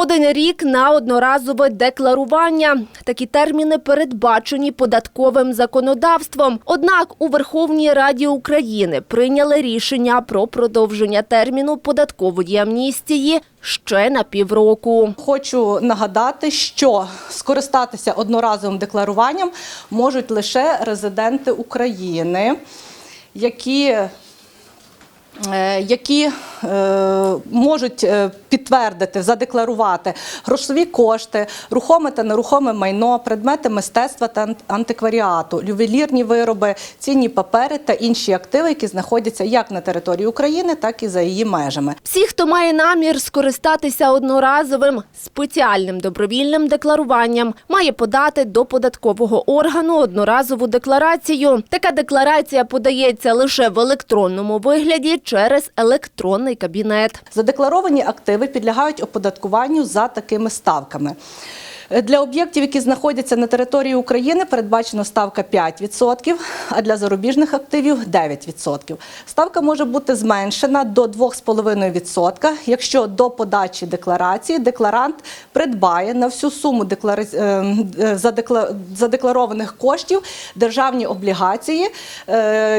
Один рік на одноразове декларування. Такі терміни передбачені податковим законодавством. Однак у Верховній Раді України прийняли рішення про продовження терміну податкової амністії ще на півроку. Хочу нагадати, що скористатися одноразовим декларуванням можуть лише резиденти України, які е, які можуть е, підтвердити, задекларувати грошові кошти, рухоме та нерухоме майно, предмети мистецтва та антикваріату, ювелірні вироби, цінні папери та інші активи, які знаходяться як на території України, так і за її межами. Всі, хто має намір скористатися одноразовим спеціальним добровільним декларуванням, має подати до податкового органу одноразову декларацію. Така декларація подається лише в електронному вигляді через електронний кабінет. Задекларовані активи підлягають оподаткуванню за такими ставками. Е, Для об'єктів, які знаходяться на території України, передбачена ставка 5%, а для зарубіжних активів 9%. Ставка може бути зменшена до 2,5%, якщо до подачі декларації декларант придбає на всю суму деклара- е, е, задекла- задекларованих коштів державні облігації,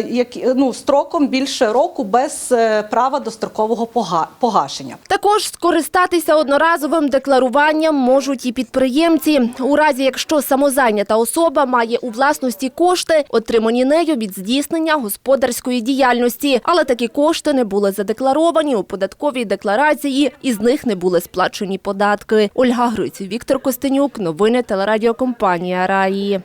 які ну, строком більше року без права дострокового пога- погашення. Також скористатися одноразовим декларуванням можуть і підприємці. У разі, якщо самозайнята особа має у власності кошти, отримані нею від здійснення господарської діяльності, але такі кошти не були задекларовані у податковій декларації, і з них не були сплачені податки. Ольга Гриць, Віктор Костенюк, новини телерадіокомпанія Раї.